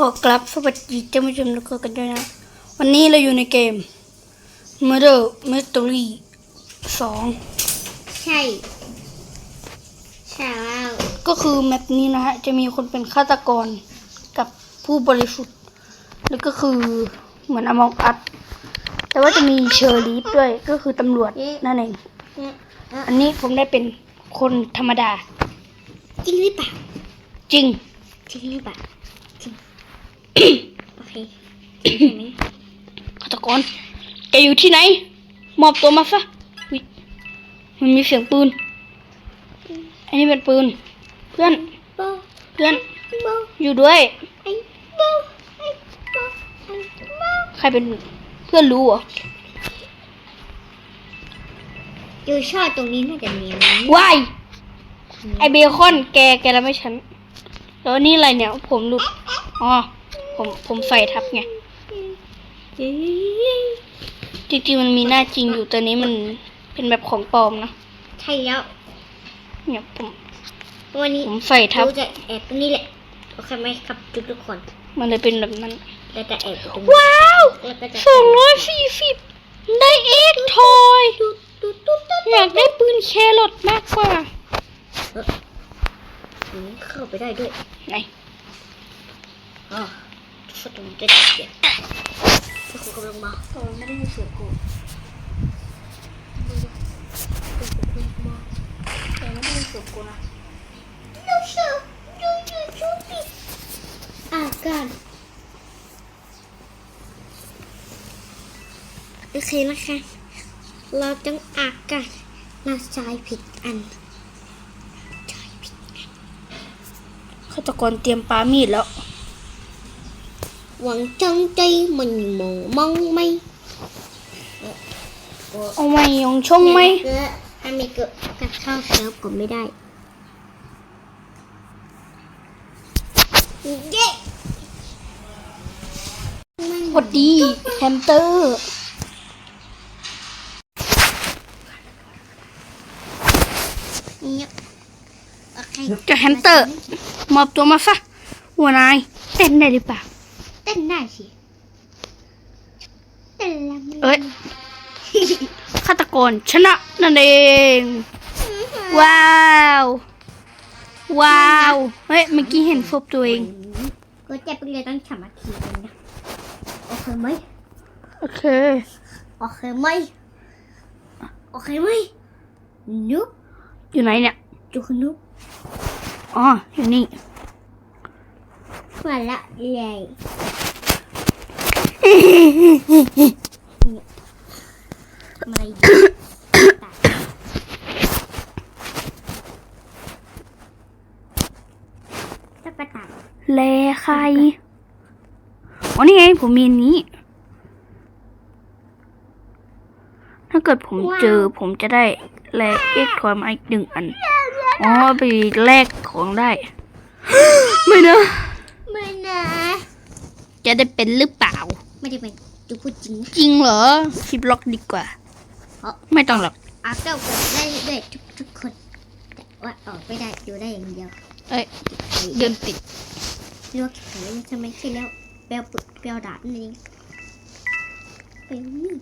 ขอกลับสวัสดีท่านผู้ชมทุกคนกันด้วยนะ วันนี้เราอยู่ในเกม Murder Mystery 2 ใช่ ใช่แล้วก็คือแมปนี้นะฮะ จะมีคนเป็นฆาตกรกับผู้บริสุทธิ์ แล้วก็คือเหมือนอมองอัดแต่ว่าจะมีเชอร์ลีฟด้วยก็คือตำรวจนั่นเองเนี่ยเอ่ออันนี้ผมได้เป็นคนธรรมดา จริงหรือเปล่า จริง จริงหรือเปล่าจริง โอเคจริงใช่ไหมฆาตกรแกอยู่ที่ไหน มอบตัวมาซะอุ๊ยมันมีเสียงปืน อันนี้เป็นปืน เพื่อนโบเพื่อนโบอยู่ด้วยไอ้โบไอ้โบไอ้โบใครเป็นเพื่อนรู้เหรออยู่ชอบตรงนี้น่าจะเนียนนะวายไอเบคอนแกแกแล้วไม่ฉัน แล้วนี่อะไรเนี่ย ผมหลุด อ๋อ ผมผมใส่ทับไงเอ้ยจริงๆมันมีหน้าจริงอยู่แต่นี้มันเป็นแบบของปลอมนะใช่แล้วเนี่ยผมวันนี้ผมใส่ทับเราจะแอบตรงนี้แหละโอเคไหมครับทุกทุกๆคน มันเลยเป็นแบบนั้นเราจะแอบตรงนี้ว้าวแล้วก็จะสองร้อยสี่สิบได้เอ็กทอยตุ๊ดตุ๊ดตุ๊ดตุ๊ดอยากได้ปืนแครอทมากกว่าอืมเข้าไปได้ด้วยไหนอ๋อ สตูจะเจ็บถ้าคุณกำลังมาเออไม่ได้ยินเสียงกูแต่ไม่ได้ยินเสียงกูนะดูเสือดูดูดูดิอาการโอเคนะคะ เราต้องอากาศเราใช้ผิดอันใช้ผิดฆาตกรเตรียมปามีดแล้ว หวังจังใจมันมองมองไม่เอาไหมยองชงไหมเกิดถ้าไม่เกิดกับข้าวเสิร์ฟก็ไม่ได้เย้พอดีแฮมสเตอร์เงียบโอเคเจะแฮมสเตอร์มอบตัวมาซะหัวนายเต้นได้หรือเปล่า เต้นได้สิเต้นแล้วไม่เอ้ยฆาตกรชนะนั่นเอง ว้าว ว้าว เฮ้ย เมื่อกี้เห็นฟบตัวเอง ก็จะเป็นเรื่องต้องสามัคคีกันนะ โอเคไหมโอเค โอเคไหมโอเคไหมนุ๊กอยู่ไหนเนี่ยจุกนุ๊กอ๋อ อยู่นี่มาละเลย มาเลยจะไปตัดแลใครอ๋อนี่ไงผมมีอันนี้ ถ้าเกิดผมเจอผมจะได้แลกเอ็กทอยมาอีกหนึ่งอัน อ๋อไปแลกของได้ ไม่นะ ไม่นะ จะได้เป็นหรือเปล่า ไม่ได้เป็นจุพูดจริงนะ จริงเหรอคลิปล็อกดีกว่า เพราะ ไม่ต้องหรอกอาเก้าเกิดได้ด้วยทุกทุกคน แต่ว่าออกไม่ได้อยู่ได้อย่างเดียวเอ้ยเดินติดลวกเฉยใช่ไหมใช่แล้วเปลวปุดเปลวดาบนั่นเองเปลวมีด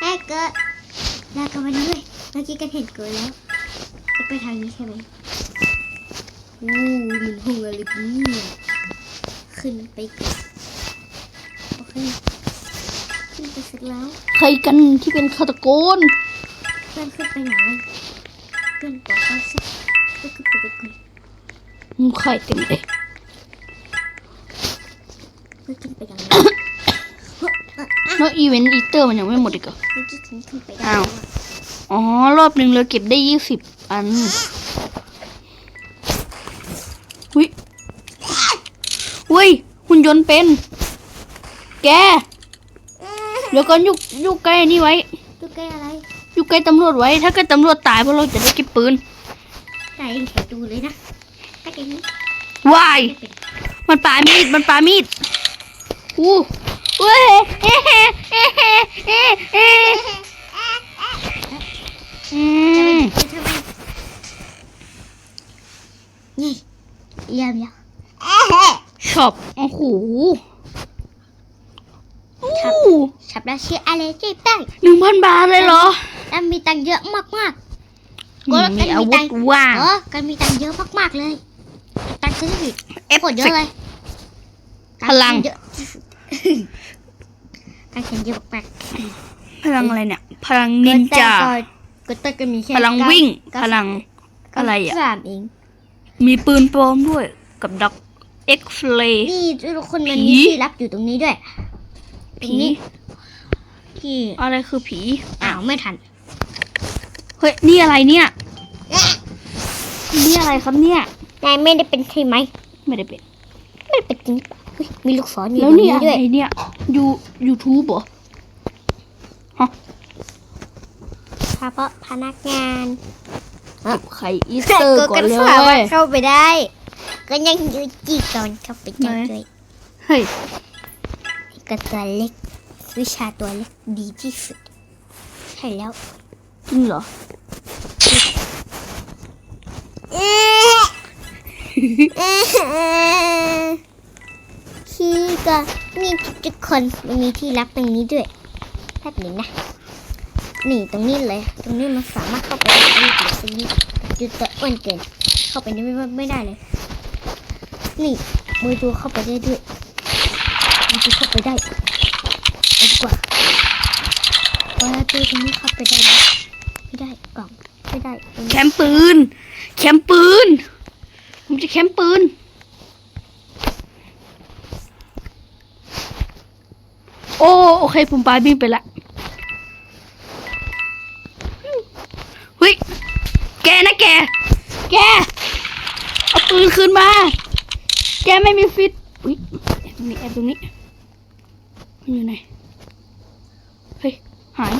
ไอ้ยเกิดลากันมาด้วยเมื่อกี้กันเห็นเกิดแล้วก็ไปทางนี้ใช่ไหมอู้มันห้องอะไรกันเนี่ย ขึ้นไปก่อนโอเคขึ้นไปเสร็จแล้ว ใครกันที่เป็นฆาตกรเพื่อนขึ้นไปไหนเพื่อนบอกว่าสักก็ขึ้นไปดูกันอืมใครเต็มเลยเพื่อนขึ้นไปยังไงแล้วอีเวนต์อีเตอร์มันยังไม่หมดอีกเหรอเมื่อกี้ฉันขึ้นไปได้อ้าวแล้วอะอ๋อ รอบหนึ่งเราเก็บได้ยี่สิบอัน เป็น แกเดี๋ยวก่อนอยู่อยู่ใกล้นี่ไว้ดูใกล้อะไร อยู่ใกล้ตำรวจไว้ ถ้าเกิดตำรวจตายพวกเราจะได้เก็บปืนไหนแกดูเลยนะใกล้ๆนี้วาย มันปามีด มันปามีด อู้เว้ยเอ๊ะเอ๊ะเอ๊ะเอ๊ะเอ๊ะอืมจะทำไมนี่เยี่ยมยัง ช็อปโอ้โหโอ้ชับแล้วชื่ออะไรที่แป้งหนึ่งพันบาทเลยเหรอแล้วมีตังค์เยอะมากมากอืมมีอาวุธว่างๆเออกันมีตังค์เยอะมากๆเลย ตังค์ซื้อผิดเอฟกดเยอะเลยพลังเยอะที่สุดตังค์ฉันเยอะมากพลังอะไรเนี่ย พลังๆนินจาก็แต่ก็มีแค่พลังวิ่งเก้าพลังอะไรอะสามเองมีปืนปลอมด้วยกับดัก เอ็กซ์เรย์นี่ทุกคนมันผีมีที่รับอยู่ตรงนี้ด้วยผีที่อะไรคือผี อ้าวไม่ทัน เฮ้ย นี่อะไรเนี่ย นี่อะไรครับเนี่ย นายไม่ได้เป็นใช่ไหม ไม่ได้เป็น ไม่ได้เป็นจริงเฮ้ยมีลูกศรอยู่แล้ตวรงนี่นี้อะด้วยไรเนี่ย ยูยูทูบเหรอเฉพาะพนักงานไข่อีสเตอร์ก่อนเลฝาว่ายเข้าไปได้ ก็ยังยืดจีก่อนเข้าไปได้ไหนด้วยเฮ้ยก็ตัวเล็ก วิชาตัวเล็กดีที่สุดใช่แล้วจริงเหรอคือก็นี่ทุกคนมันมีที่รับตรงนี้ด้วยแป๊บหนึงนะนี่ตรงนี้เลย ตรงนี้มันสามารถเข้าไปได้นี่ตรงนี้จุดตัวอ้วนเกิน เข้าไปนี่ไม่ไม่ได้เลย นี่มือตัวเข้าไปได้ด้วยมือตัวเข้าไปได้เอาดีกว่าว่าตัวตรงนี้เข้าไปได้ไหมไม่ได้กล่องไม่ได้แคมป์ปืน แคมป์ปืนผมจะแคมป์ปืนโอ้โอเคผมปาบินไปละเฮ้ยแกนะแก แก เอาปืนคืนมา กไม่มีฟิตอุ้ยแอบตรงนี้แอบตรงนี้มันอยู่ไหนเฮ้ยหาย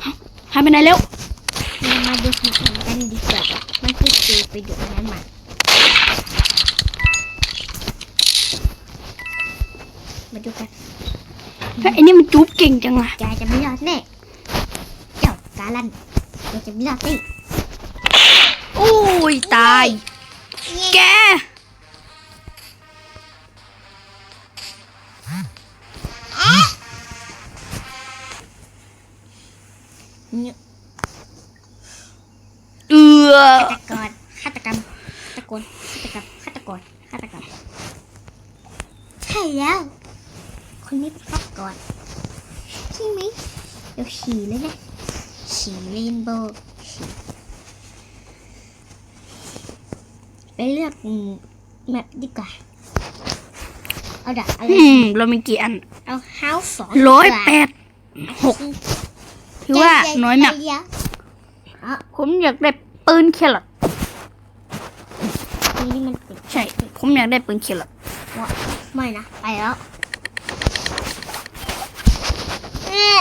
เอ้าหายไปไหนแล้วเรามาดูของขวัญกันดีกว่ามันคือเจอไปดูอันนั้นมามาดูกันเฮ้ยไอ้นี่มันจูบเก่งจังอะแกจะไม่รอดแน่เจ้ากาลันแกจะไม่รอดสิโอ้ยตาย แกเนี่ยเอือฆาตกรฆาตกรรมฆาตกรฆาตกรรมฆาตกรฆาตกรรมใช่แล้ว คนนี้เป็นฆาตกรใช่ไหมเดี๋ยวฉี่เลยนะฉี่เรนโบว์ฉี่ไปเลือกแมปดีกว่า เอาดักอะไรอืมเรามีกี่อันเอาเฮาส์สองร้อยดีกว่าแปดหกถือว่าน้อยหนักใจเย็ๆอ๋อผมอยากได้ปืนเคลอดนี่มันเป็นใช่ ผมอยากได้ปืนเคลอดวะไม่นะ ไปแล้วเอ๊ะ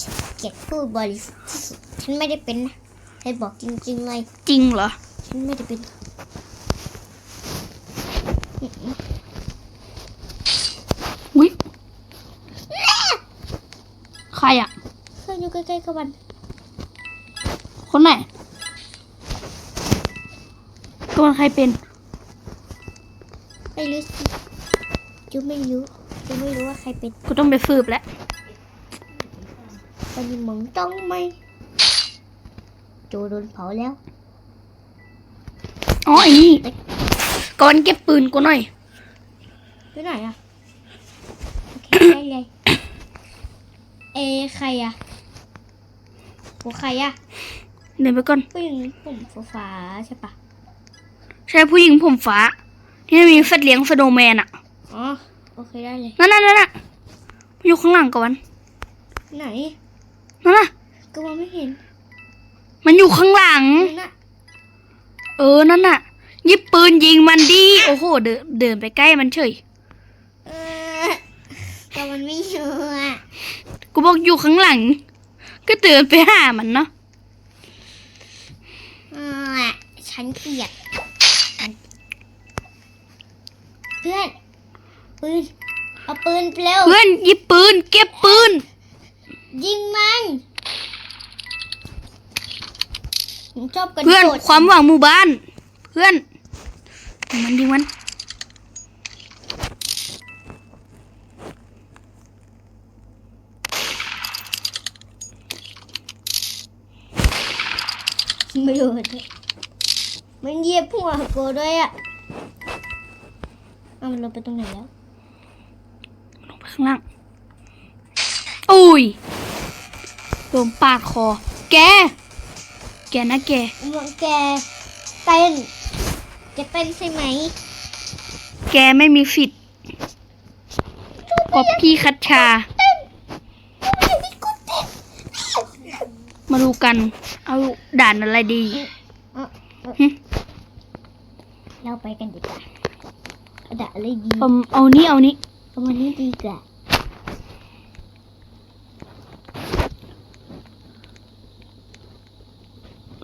ฉันเกลียดผู้บริสุทธิ์ที่สุดฉันไม่ได้เป็นนะให้บอกจริงๆเลย จริงเหรอ ฉันไม่ได้เป็น อุ้ยใครอะ เคยอยู่ใก ล้ๆกับมัน คนไหนก็มันใครเป็น ไม่รู้สิจูไม่รู้จูไม่รู้ว่าใครเป็น กูต้องไปฟืบแล้วตอนนี้มึงต้องไหมจูโดนเผาแล้ว อ๋อไอ้นี่ก่อนเก็บปืนกูหน่อยไปไหนอะโอเคได้เลย เอใครอะ กูใครอะเดินไปก่อน ผู้หญิงผมฟ้าๆใช่ปะใช่ผู้หญิงผมฟ้า ที่มีแฟดเลี้ยงสโนว์แมนอะอ๋อโอเคได้เลย นั่นนั่นนั่นน่ะอยู่ข้างหลังก่อนไหนนั่นน่ะก็มองไม่เห็น มันอยู่ข้างหลังนั่นน่ะเออนั่นน่ะหยิบปืนยิงมันดิโอ้โห เดินเดินไปใกล้มันเฉยเออแต่มันไม่อยู่อะกูบอกอยู่ข้างหลัง ก็เดินไปหามันเนาะเออฉันเกลียดเพื่อนปืนเอาปืนไปเร็วเพื่อนหยิบปืน เก็บปืน ยิงมันมันชอบกระโดดเพื่อนความหวังหมู่บ้าน เพื่อนยิงมันยิงมัน ไม่โดดเลยมันเหยียบหัวกูด้วยอะเอามันลงไปตรงไหนแล้ว ลงไปข้างล่างอุ้ยโดนปาดคอ แก แกนะแกมันแกเต้นแกเต้นใช่ไหม แกไม่มีฟิตกอบพี่คัดชา มาดูกัน เอาด่านอะไรดีเอาเอาหึเราไปกันดีกว่าเอาด่าอะไรดีเอาเอานี้เอานี้เอาวันนี้ดีกว่า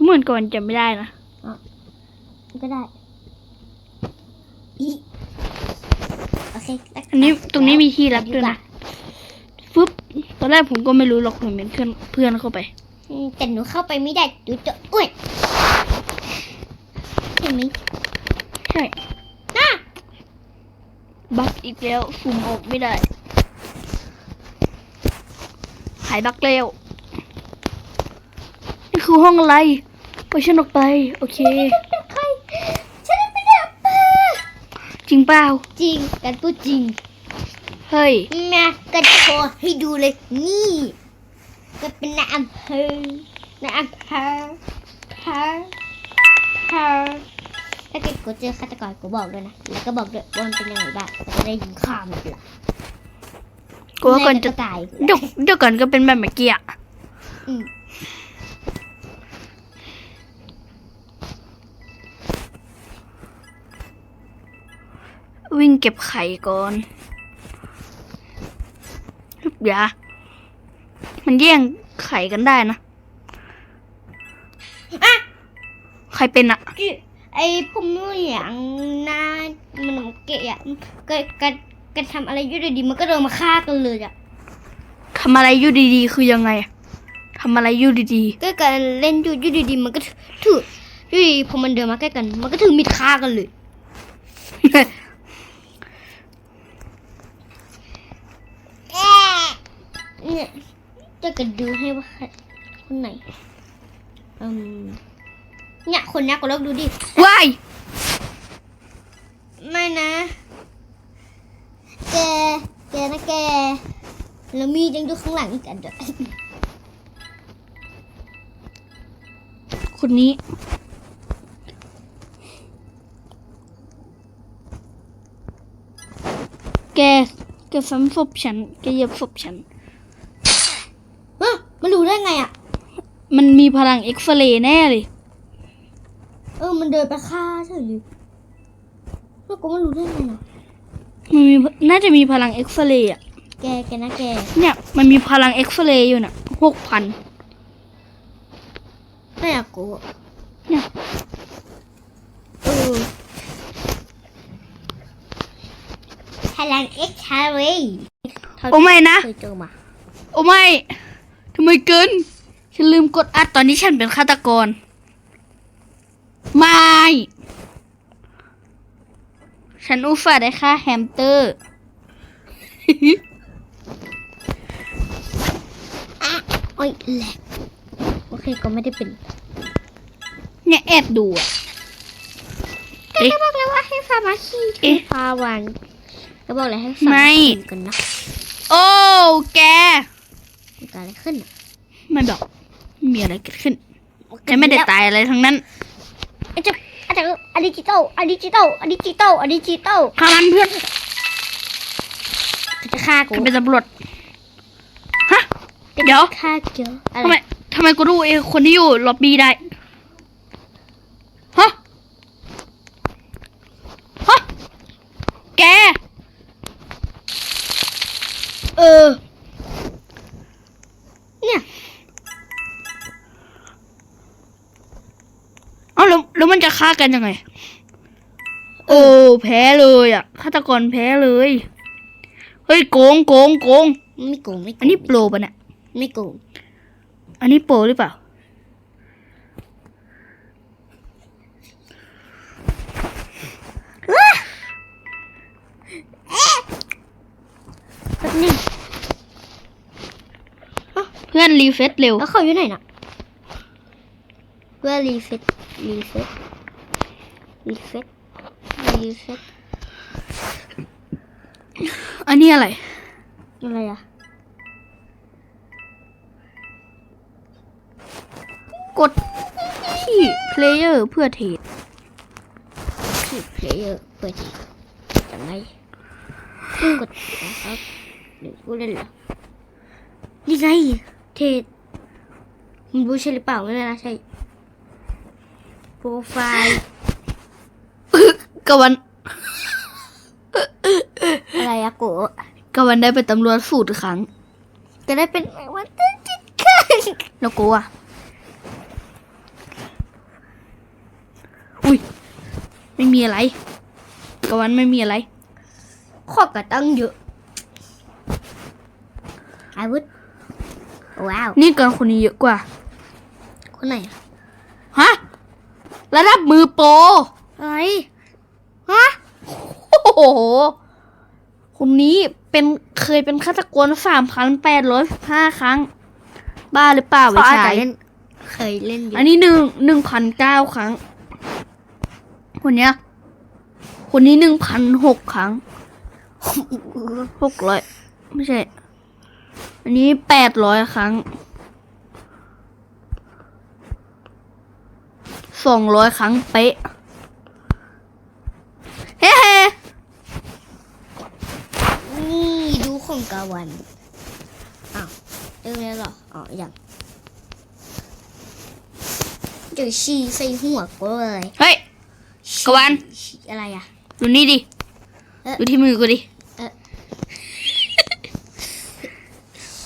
เหมือนก่อนจะไม่ได้นะก็ได้อีโอเคแล้วอันนี้ตรงนี้มีที่รับด้วยกว่านะฟึบตอนแรกผมก็ไม่รู้หรอกผมเป็นเพื่อนเพื่อนเข้าไปอืม แต่หนูเข้าไปไม่ได้หนูจะอ้วนเห็นไหมใช่น่าบักอีกแล้วสุ่มออกไม่ได้หายบักแล้วนี่คือห้องอะไรไปฉันออกไป โอเคเป็นใครฉันไม่ได้เปิดจริงเปล่าจริงกันพูดจริง เฮ้ยนะกันโชว์ให้ดูเลย นี่ ก็เป็นในอำเภอในอำเภอเภอเภอถ้าเกิดกูเจอฆาตกรกูบอกด้วยนะ แล้วก็บอกด้วยว่ามันเป็นยังไงบ้างจะได้ยิงข้ามมันละกูว่าก่อนจะตายเดี๋ยวเดี๋ยวก่อนก็เป็นแบบเมื่อกี้อะอืมวิ่งเก็บไข่ก่อนอย่า มันแย่งไข่กันได้นะอะใครเป็นอะไอ้พวกนู้นอย่างนามันเกะอะก็กันกันทำอะไรอยุ่ดีๆมันก็เดินมาฆ่ากันเลยอะทำอะไรอยู่ดีๆ คือยังไงทำอะไรอยู่ดีก็การเล่นอยู่อยู่ดีๆมันก็ถืออยู่ดีๆพอมันเดินมาใกล้กัน มันก็ถือมีดฆ่ากันเลยๆเนี่ย จะกันดูให้ว่าใครคนไหนอืมเนี่ยคนเนี้ยก็ลองดูดิว้ายไม่นะ แก แกนะแก แล้วมีดยังอยู่ข้างหลังอีกอันด้วยคนนี้แกแกฟันศพฉันแกเหยียบศพฉันฮะมัน รู้ได้ไงอะ มันมีพลังเอ็กซเรย์แน่เลย เออ มันเดินไปฆ่าเฉยเลยแล้วก็มันรู้ได้ไงอะ มันมีน่าจะมีพลังเอ็กซเรย์อะแกแกนะแก เนี่ยมันมีพลังเอ็กซเรย์อยู่น่ะหกพันไม่อยากกูเนี่ยเออพลังเอ็กซ์ทาเรย์โอ้ไม่นะ เคยเจอมา โอ้ไม่ ทำไมเกิน ฉันลืมกดอัดตอนนี้ฉันเป็นฆาตกร ไม่ ฉันอุตส่าห์ได้ค่าแฮมสเตอร์ โอ้ยแหลกโอเคก็ไม่ได้เป็น เนี่ยแอบดูอะ ก็เอ๊ะ บอกแล้วว่าให้สามัคคีเอ๊ะพาวันก็บอกเลยให้สาไม่มัคคีกันนะ โอ้ แกเกิดอะไรขึ้นอะไม่บอกไม่มีอะไรเกิดขึ้นฉันไม่ได้ตายอะไรทั้งนั้นไอ้เจ้าไอ้เจ้าอะดิจิตอลอะดิจิตอลอะดิจิตอลอะดิจิตอลข้ามันเพื่อนจะฆ่ากูฉันเป็นตำรวจฮะเดี๋ยวฆ่าเกียวอะไรทำไมทำไมกูรู้ไอ้คนที่อยู่ล็อบบี้ได้ มันจะฆ่ากันยังไง โอ้แพ้เลยอะฆาตกรแพ้เลย เฮ้ยโกงโกงโกงไม่โกงไม่โกงอันนี้โปรปะเนี่ยไม่โกงอันนี้โปรหรือเปล่านึงเพื่อนรีเฟซเร็ว แล้วเขาอยู่ไหนน่ะ เพื่อรีเฟซรีเฟซรีเฟซรีเฟซอันนี้อะไร อะไรอะ กดที่ player เพื่อเทรดที่เพลเยอร์เปิดจังไงกดนะครับเดี๋ยวกูเล่นเหรอนี่ไงเทศมันบูใช่หรือเปล่าไม่แน่นะใช่ โปรไฟล์กวันอะไรอะโกะกวันได้เป็นตำรวจสูตรครั้ง จะได้เป็นวันที่จิตกันแล้วกูอะอุ้ยไม่มีอะไรกวันไม่มีอะไร ข้อกระตั้งเยอะอาวุธว้าว นี่กันคนนี้เยอะกว่า คนไหนอะฮะ ระดับมือโปรอะไรฮะโอ้โหคนนี้เป็นเคยเป็นฆาตกรสามพันแปดร้อยห้าครั้ง บ้าหรือเปล่าเขาไม่อาจใช่จะเล่นเคยเล่นอยู่อันนี้หนึ่งหนึ่งพันเก้าครั้ง คนเนี้ย คนนี้หนึ่งพันหกครั้งหกร้อยไม่ใช่ อันนี้แปดร้อยครั้ง สองร้อยครั้งเป๊ะ เฮ้เฮ้นี่ดูของกาวัน อ้าวเริ่มแล้วเหรอ อ๋อยังเจอชีใส่หัวกูเลย เฮ้ยกะวันฉี่อะไรอะดูนี่ดิเอ๊ะดูที่มือกูดิเอ๊ะ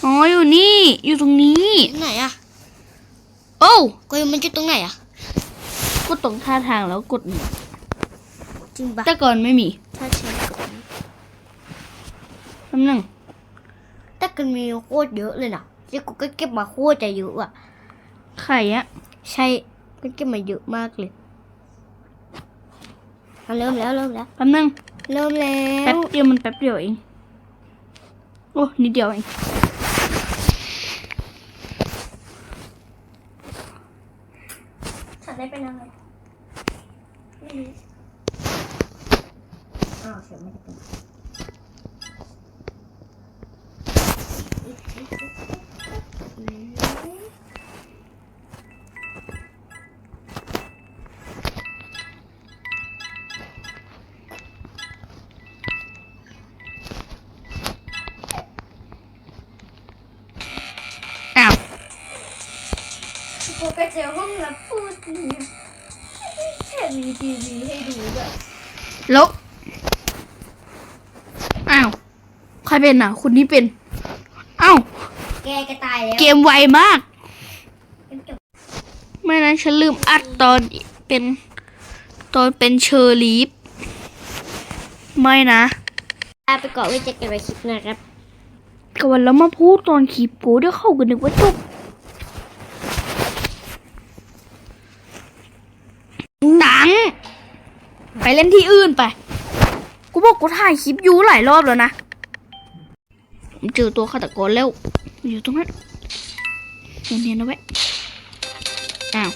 อ๋ออยู่นี่ อยู่ตรงนี้ ไหนอะโอ้กูยังมันจุดตรงไหนอะ กดตรงท่าทางแล้วกดหนึ่งจริงปะแต่ก่อนไม่มีถ้าใช้กดนี้แป๊บนึงแต่กันมีโคตรเยอะเลยนะที่กูก็เก็บมาโคตรจะเยอะอะไข่อะใช่ก็เก็บมาเยอะมากเลยอะเริ่มแล้วเริ่มแล้วแป๊บนึงเริ่มแล้แป๊วบเดียวมันแป๊บเดียวเองโอ้นิดเดียวเอง ฉัน ได้เป็นอะไรไม่รู้อ้าวเสียงไม่ได้เป็นอ้าวกูไป เจอห้องรับพูดเนี่ยแค่มีทีวีให้ดูแบบแล้วอ้าว ใครเป็นอะ คุณนี้เป็น อ้าว แกก็ตายแล้วเกมไวมากเป็นจบไม่นั้นฉันลืมอัดตอนเป็น ตอนเป็นเชอร์ลีฟ ไม่นะลาไปก่อนไว้เจอกันในคลิปหนะครับ ก็วันแล้วมาพูดตอนคลิปกูเดี๋ยวเข้ากันนึกว่าจบหนัง ไปเล่นที่อื่นไป กูบอกกูถ่ายคลิปอยูหลายรอบแล้วนะผมเจอตัวฆาตกรแล้ว อยู่ตรงนั้นเนียนๆเอาไว้อ้าว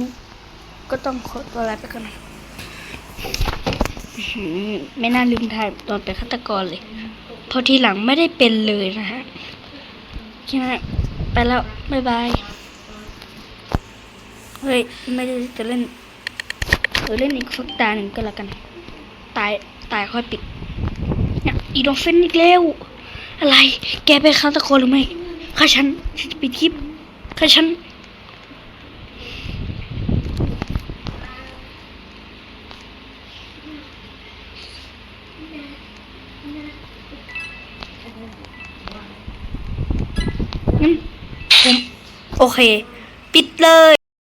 นี้ ก็ต้องขอตัวลาไปก่อนไม่น่าลืมถ่ายตอนเป็นฆาตกรเลยเพราะทีหลังไม่ได้เป็นเลยนะฮะใช่ไหมไปแล้ว บ๊ายบาย เฮ้ย ไม่ได้จะเล่นเออเล่นอีกสักตาหนึ่งก็แล้วกัน ตาย ตายค่อยปิด เนี่ย อีดอฟเฟนอีกแล้ว อะไร แกเป็นฆาตกรหรือไม่ข้าฉันฉันจะปิดคลิปข้าฉัน งั้นผม โอ เค ปิดเลย